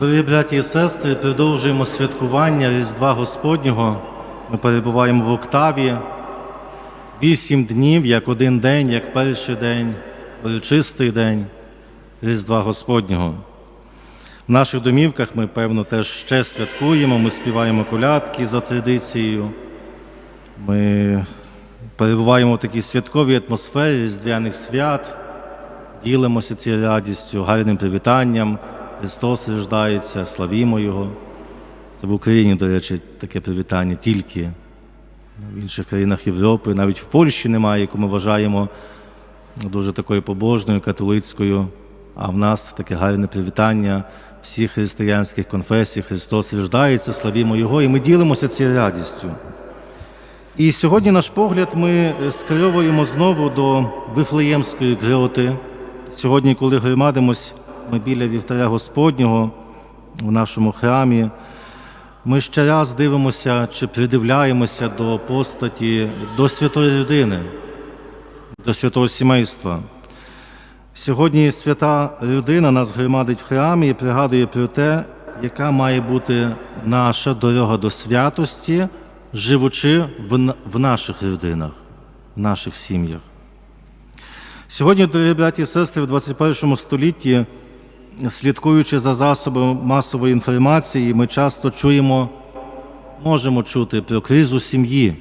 Дорогі браті і сестри, продовжуємо святкування Різдва Господнього. Ми перебуваємо в октаві. Вісім днів, як один день, як перший день, урочистий день Різдва Господнього. В наших домівках ми, певно, теж ще святкуємо, ми співаємо колядки за традицією. Ми перебуваємо в такій святковій атмосфері різдвяних свят, ділимося цією радістю, гарним привітанням. Христос рождається, славімо Його. Це в Україні, до речі, таке привітання тільки. В інших країнах Європи, навіть в Польщі немає, яку ми вважаємо дуже такою побожною, католицькою. А в нас таке гарне привітання всіх християнських конфесій. Христос рождається, славімо Його, і ми ділимося цією радістю. І сьогодні наш погляд ми скеровуємо знову до Вифлеємської гроти. Сьогодні, коли громадимось ми біля вівтаря Господнього в нашому храмі, ми ще раз дивимося чи придивляємося до постаті, до святої людини, до святого сімейства. Сьогодні свята людина нас громадить в храмі і пригадує про те, яка має бути наша дорога до святості, живучи в, в наших родинах, в наших сім'ях. Сьогодні, дорогі браті і сестри, в 21 столітті, слідкуючи за засобами масової інформації, ми часто чуємо, можемо чути про кризу сім'ї,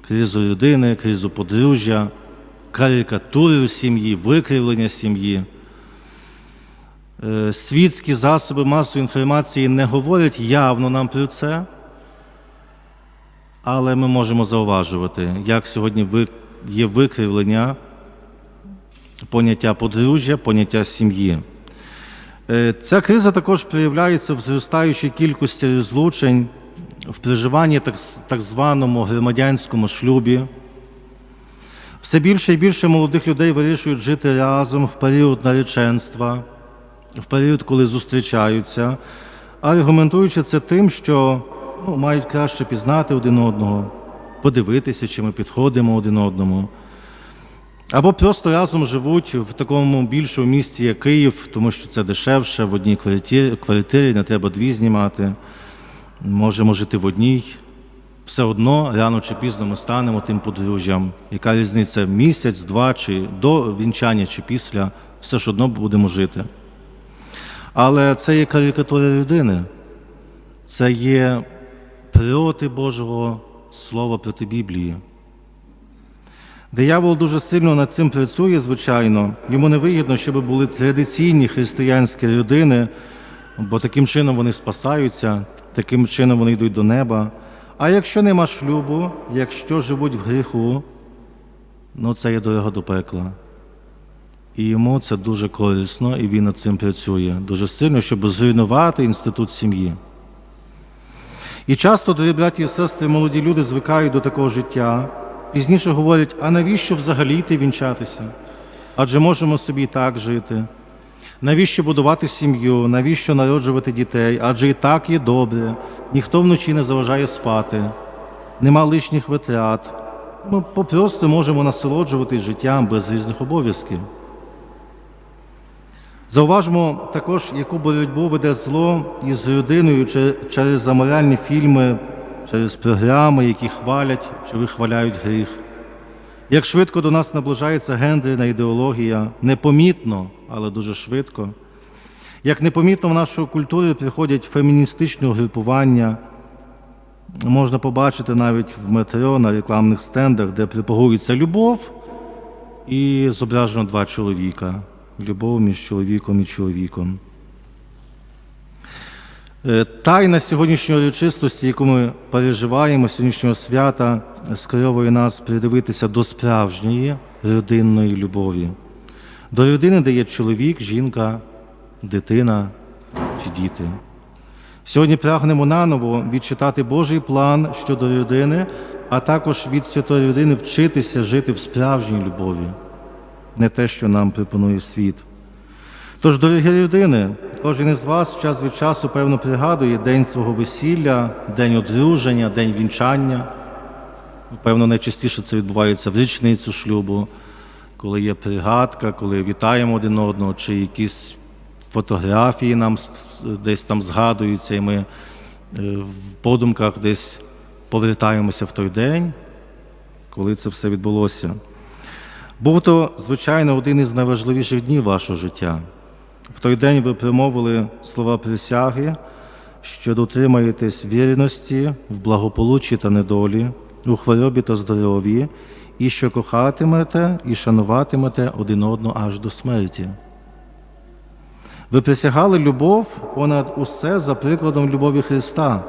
кризу людини, кризу подружжя, карикатуру сім'ї, викривлення сім'ї. Е, Світські засоби масової інформації не говорять явно нам про це, але ми можемо зауважувати, як сьогодні є викривлення поняття подружжя, поняття сім'ї. Е, Ця криза також проявляється в зростаючій кількості розлучень, в проживанні так званому громадянському шлюбі. Все більше і більше молодих людей вирішують жити разом в період нареченства, в період, коли зустрічаються, аргументуючи це тим, що ну, мають краще пізнати один одного, подивитися, чи ми підходимо один одному. Або просто разом живуть в такому більшому місті, як Київ, тому що це дешевше, в одній квартирі, квартирі не треба дві знімати. Можемо жити в одній. Все одно рано чи пізно ми станемо тим подружжям. Яка різниця місяць, два, чи до вінчання, чи після, все ж одно будемо жити. Але це є карикатура людини, це є проти Божого Слова, проти Біблії. Диявол дуже сильно над цим працює, звичайно. Йому не вигідно, щоб були традиційні християнські родини, бо таким чином вони спасаються, таким чином вони йдуть до неба. А якщо нема шлюбу, якщо живуть в гріху, ну це є дорога до пекла. І йому це дуже корисно, і він над цим працює дуже сильно, щоб зруйнувати інститут сім'ї. І часто, дорогі браті і сестри, молоді люди звикають до такого життя. Пізніше говорять, а навіщо взагалі йти вінчатися? Адже можемо собі і так жити. Навіщо будувати сім'ю, навіщо народжувати дітей? Адже і так є добре, ніхто вночі не заважає спати, нема лишніх витрат. Ми попросту можемо насолоджуватись життям без різних обов'язків. Зауважмо також, яку боротьбу веде зло із родиною че- через аморальні фільми, через програми, які хвалять чи вихваляють гріх. Як швидко до нас наближається гендерна ідеологія, непомітно, але дуже швидко. Як непомітно в нашу культуру приходять феміністичні угрупування, можна побачити навіть в метро на рекламних стендах, де пропагується любов, і зображено два чоловіка. Любов між чоловіком і чоловіком. Е, Тайна сьогоднішньої урочистості, яку ми переживаємо, сьогоднішнього свята, скеровує нас придивитися до справжньої родинної любові, до родини, де є чоловік, жінка, дитина чи діти. Сьогодні прагнемо наново відчитати Божий план щодо родини, а також від святої родини вчитися жити в справжній любові, не те, що нам пропонує світ. Тож, дорогі родини, кожен із вас час від часу, певно, пригадує день свого весілля, день одруження, день вінчання. Певно, найчастіше це відбувається в річницю шлюбу, коли є пригадка, коли вітаємо один одного, чи якісь фотографії нам десь там згадуються, і ми е, в подумках десь повертаємося в той день, коли це все відбулося. Був то, звичайно, один із найважливіших днів вашого життя. В той день ви промовили слова присяги, що дотримаєтесь вірності в благополуччі та недолі, у хворобі та здоров'ї, і що кохатимете і шануватимете один одного аж до смерті. Ви присягали любов понад усе за прикладом любові Христа,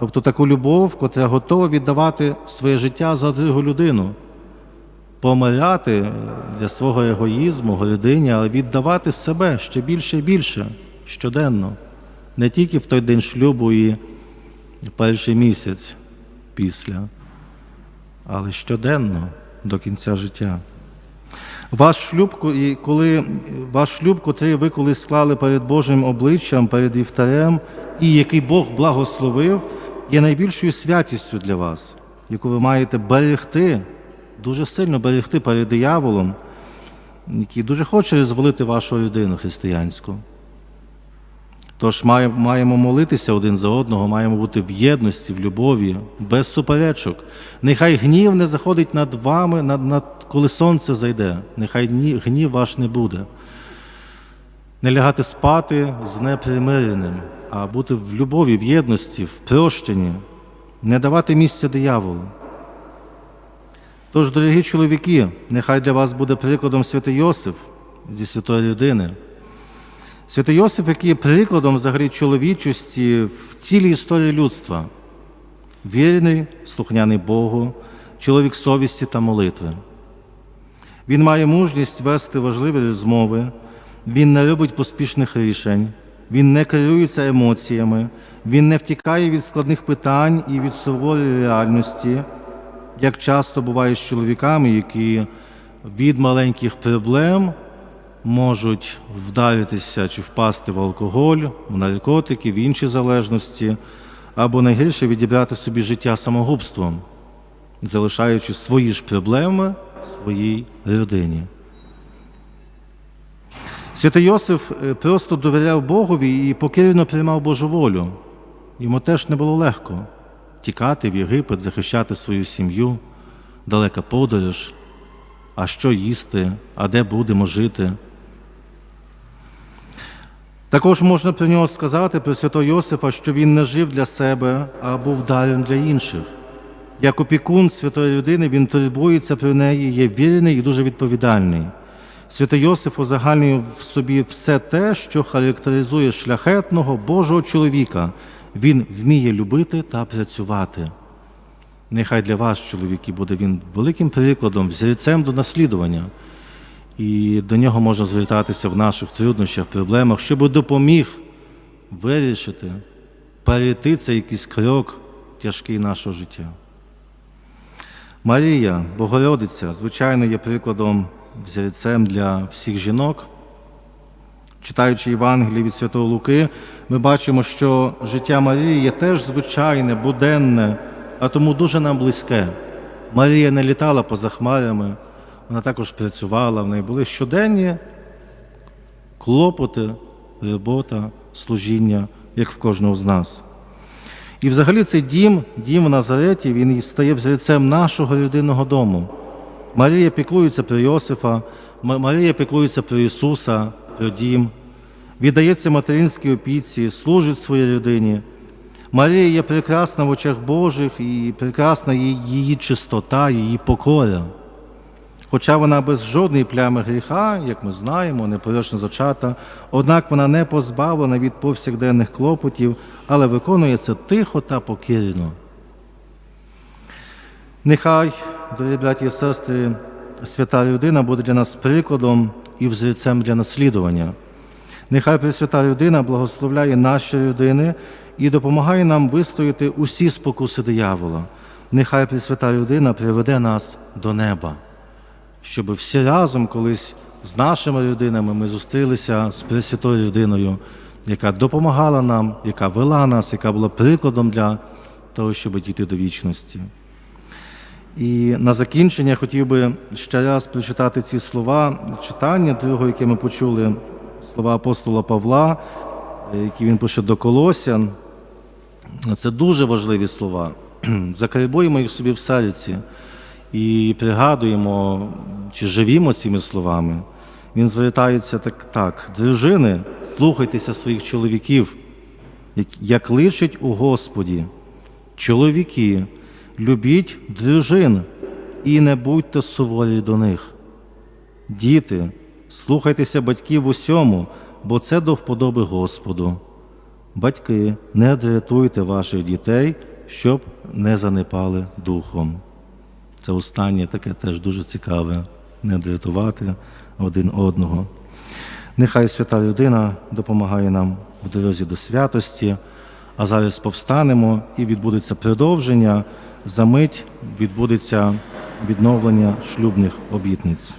тобто таку любов, котра готова віддавати своє життя за другу людину, помирати для свого егоїзму, гордині, але віддавати себе ще більше і більше щоденно, не тільки в той день шлюбу і перший місяць після, але щоденно до кінця життя. Ваш шлюб, і коли ваш шлюб, котрий ви колись склали перед Божим обличчям, перед вівтарем, і який Бог благословив, є найбільшою святістю для вас, яку ви маєте берегти, дуже сильно берегти перед дияволом, який дуже хоче розвалити вашу родину християнську. Тож маємо молитися один за одного, маємо бути в єдності, в любові, без суперечок. Нехай гнів не заходить над вами, над, над, коли сонце зайде. Нехай гнів ваш не буде. Не лягати спати з непримиреним, а бути в любові, в єдності, в прощенні, не давати місця дияволу. Тож, дорогі чоловіки, нехай для вас буде прикладом святий Йосиф зі святої людини. Святий Йосиф, який є прикладом взагалі чоловічості в цілій історії людства, вірний, слухняний Богу, чоловік совісті та молитви. Він має мужність вести важливі розмови, він не робить поспішних рішень, він не керується емоціями, він не втікає від складних питань і від суворої реальності, як часто буває з чоловіками, які від маленьких проблем можуть вдаритися чи впасти в алкоголь, в наркотики, в інші залежності, або найгірше відібрати собі життя самогубством, залишаючи свої ж проблеми своїй родині. Святий Йосиф е, просто довіряв Богові і покірно приймав Божу волю. Йому теж не було легко тікати в Єгипет, захищати свою сім'ю, далека подорож, а що їсти, а де будемо жити. Також можна про нього сказати, про святого Йосифа, що він не жив для себе, а був даром для інших. Як опікун святої людини, він турбується про неї, є вірний і дуже відповідальний. Святий Йосиф узагальнює в собі все те, що характеризує шляхетного Божого чоловіка. Він вміє любити та працювати. Нехай для вас, чоловіки, буде він великим прикладом, взірцем до наслідування. І до нього можна звертатися в наших труднощах, проблемах, щоб допоміг вирішити, перейти цей якийсь крок тяжкий нашого життя. Марія, Богородиця, звичайно, є прикладом, взірцем для всіх жінок. Читаючи Євангелії від Святого Луки, ми бачимо, що життя Марії є теж звичайне, буденне, а тому дуже нам близьке. Марія не літала поза хмарями, вона також працювала, в неї були щоденні клопоти, робота, служіння, як в кожного з нас. І взагалі цей дім, дім в Назареті, він стає взірцем нашого родинного дому. Марія піклується про Йосифа, Марія піклується про Ісуса, дім, віддається материнській опіці, служить своїй родині. Марія є прекрасна в очах Божих і прекрасна її, чистота, її покора. Хоча вона без жодної плями гріха, як ми знаємо, непорочно зачата, однак вона не позбавлена від повсякденних клопотів, але виконує це тихо та покірно. Нехай, дорогі браті і сестри, свята людина буде для нас прикладом і взірцем для наслідування. Нехай Пресвята людина благословляє наші родини і допомагає нам вистояти усі спокуси диявола. Нехай Пресвята людина приведе нас до неба, щоб всі разом колись з нашими родинами ми зустрілися з Пресвятою людиною, яка допомагала нам, яка вела нас, яка була прикладом для того, щоб дійти до вічності. І на закінчення хотів би ще раз прочитати ці слова читання, другого, яке ми почули слова апостола Павла, які він пише до Колосян. Це дуже важливі слова. Закарбуємо їх собі в серці і пригадуємо, чи живімо цими словами. Він звертається так, так: дружини, слухайтеся своїх чоловіків, як личить у Господі. Чоловіки, любіть дружин і не будьте суворі до них. Діти, слухайтеся батьків усьому, бо це до вподоби Господу. Батьки, не дратуйте ваших дітей, щоб не занепали духом. Це останнє таке теж дуже цікаве не дратувати один одного. Нехай свята людина допомагає нам в дорозі до святості, а зараз повстанемо і відбудеться продовження. За мить відбудеться відновлення шлюбних обітниць.